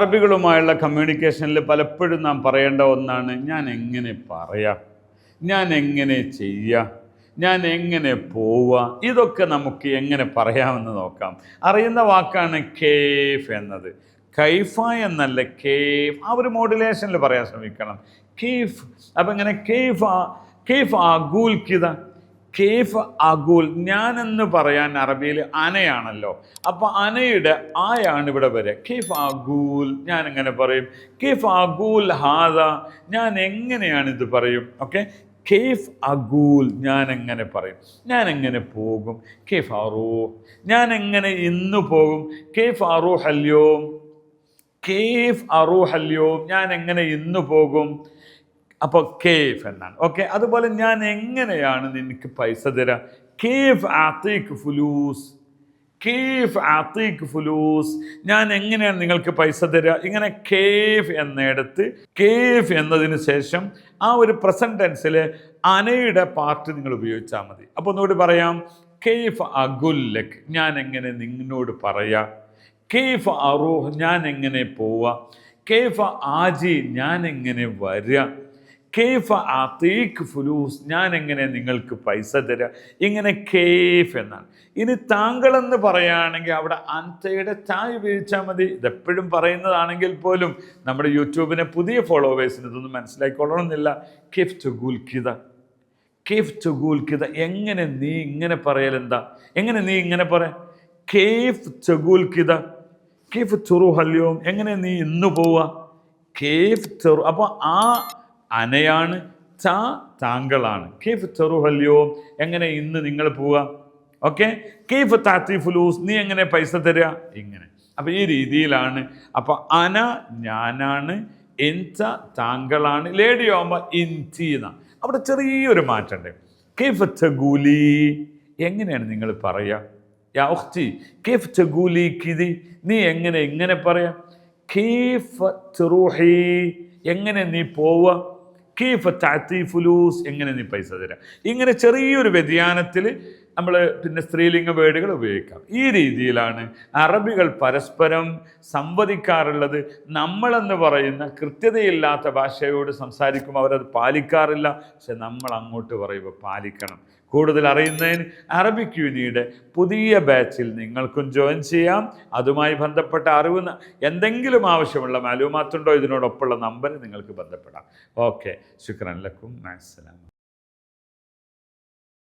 അറബികളുമായുള്ള കമ്മ്യൂണിക്കേഷനിൽ പലപ്പോഴും നാം പറയേണ്ട ഒന്നാണ് ഞാൻ എങ്ങനെ പറയാം? ഞാൻ എങ്ങനെ ചെയ്യാം? ഞാൻ എങ്ങനെ പോവുക ഇതൊക്കെ നമുക്ക് എങ്ങനെ പറയാമെന്ന് നോക്കാം. അറിയുന്ന വാക്കാണ് കേഫ് എന്നത്. കൈഫ എന്നല്ല കേഫ് ആ ഒരു മോഡുലേഷനിൽ പറയാൻ ശ്രമിക്കണം. കേഫ് അപ്പം ഇങ്ങനെ കേഫ് കേഫ് ഗൂൽ കിത കേഫ് അഗൂൽ എന്ന് പറയാൻ അറബിയിൽ അനയാണല്ലോ. അപ്പോൾ അനയുടെ ആയാണ് ഇവിടെ വരെ. കേഫ് അഗൂൽ ഞാൻ എങ്ങനെ പറയും? കേഫ് അഗൂൽ ഹാദ ഞാൻ എങ്ങനെയാണ് ഇത് പറയും? ഓക്കെ? കേഫ് അഗൂൽ ഞാൻ എങ്ങനെ പറയും? ഞാൻ എങ്ങനെ പോകും? കേഫ് അറൂ ഞാൻ എങ്ങനെ ഇന്ന് പോകും? കേഫ് അറൂ ഹല്യോ കേഫ് അറൂ ഹല്യോ ഞാൻ എങ്ങനെ ഇന്ന് പോകും? അപ്പോൾ കേഫ് എന്നാണ്. ഓക്കെ അതുപോലെ ഞാൻ എങ്ങനെയാണ് നിനക്ക് പൈസ തരാം? കേഫ് ആത്തേക്ക് ഫുലൂസ് കേഫ് ആത്തേക്ക് ഫുലൂസ് ഞാൻ എങ്ങനെയാണ് നിങ്ങൾക്ക് പൈസ തരിക ഇങ്ങനെ കേഫ് എന്നിടത്ത് കേഫ് എന്നതിന് ശേഷം ആ ഒരു പ്രസന്റ് ടെൻസിൽ അനയുടെ പാർട്ട് നിങ്ങൾ ഉപയോഗിച്ചാൽ മതി. അപ്പോൾ ഒന്നുകൂടി പറയാം. കേഫ് അഗുല്ലക്. ഞാൻ എങ്ങനെ നിന്നോട് പറയാം? കേഫ് അറൂഹ് ഞാൻ എങ്ങനെ പോവുക കേഫ് ആജി ഞാൻ എങ്ങനെ വരിക കേഫ തേക്ക് ഫുലൂസ് ഞാൻ എങ്ങനെ നിങ്ങൾക്ക് പൈസ തരാം? ഇങ്ങനെ കേഫ് എന്നാണ്. ഇനി താങ്കളെന്ന് പറയുകയാണെങ്കിൽ അവിടെ അന്തയുടെ ചായ ഉപയോഗിച്ചാൽ മതി. ഇതെപ്പോഴും പറയുന്നതാണെങ്കിൽ പോലും നമ്മുടെ യൂട്യൂബിനെ പുതിയ ഫോളോവേഴ്സിന് ഇതൊന്നും മനസ്സിലാക്കിക്കൊള്ളണമെന്നില്ല കിഫ് ടു കിത കിഫ് ടു കിത എങ്ങനെ നീ ഇങ്ങനെ പറയലെന്താ എങ്ങനെ നീ ഇങ്ങനെ പറ? കേഫ് ചുഗൂൽ കിത കേഫ് ചെറു ഹല്യവും എങ്ങനെ നീ ഇന്ന് പോവുക? കേഫ് ചെറു അപ്പോൾ ആ അനയാണ്. ത താങ്കളാണ്. കേഫ് ചെറുഹല്യോ എങ്ങനെ ഇന്ന് നിങ്ങൾ പോവുക? ഓക്കെ? കേഫ് താത്തി ഫുലൂസ് നീ എങ്ങനെ പൈസ തരിക ഇങ്ങനെ. അപ്പോൾ ഈ രീതിയിലാണ്. അപ്പോൾ അന ഞാനാണ്. എൻച താങ്കളാണ്. ലേഡി ആകുമ്പോൾ ഇന്റി എന്നാണ് അവിടെ ചെറിയൊരു മാറ്റമുണ്ട്. കേഫ് ചഗൂലി എങ്ങനെയാണ് നിങ്ങൾ പറയുക യാ ഉഖ്തി. കേഫ് കിതി. നീ എങ്ങനെ ഇങ്ങനെ പറയാ? കേഫ് ചെറുഹി എങ്ങനെ നീ പോവുക? കീഫ് താത്തി ഫുലൂസ് എങ്ങനെ നീ പൈസ തരാം? ഇങ്ങനെ ചെറിയൊരു വ്യതിയാനത്തിൽ നമ്മൾ പിന്നെ സ്ത്രീലിംഗ വേർഡുകൾ ഉപയോഗിക്കാം. ഈ രീതിയിലാണ് അറബികൾ പരസ്പരം സംവദിക്കാറുള്ളത്. നമ്മളെന്ന് പറയുന്ന കൃത്യതയില്ലാത്ത ഭാഷയോട് സംസാരിക്കുമ്പോൾ അവരത് പാലിക്കാറില്ല. പക്ഷെ നമ്മൾ അങ്ങോട്ട് പറയുമ്പോൾ പാലിക്കണം. കൂടുതൽ അറിയുന്നതിന് അറബിക് യൂണിയുടെ പുതിയ ബാച്ചിൽ നിങ്ങൾക്കും ജോയിൻ ചെയ്യാം. അതുമായി ബന്ധപ്പെട്ട അറിവ് എന്തെങ്കിലും ആവശ്യമുള്ള മാലൂമാത്തുണ്ടോ ഇതിനോടൊപ്പമുള്ള നമ്പർ നിങ്ങൾക്ക് ബന്ധപ്പെടാം. ഓക്കെ. ശുക്രൻ ലക്കും. മാസ്സലാം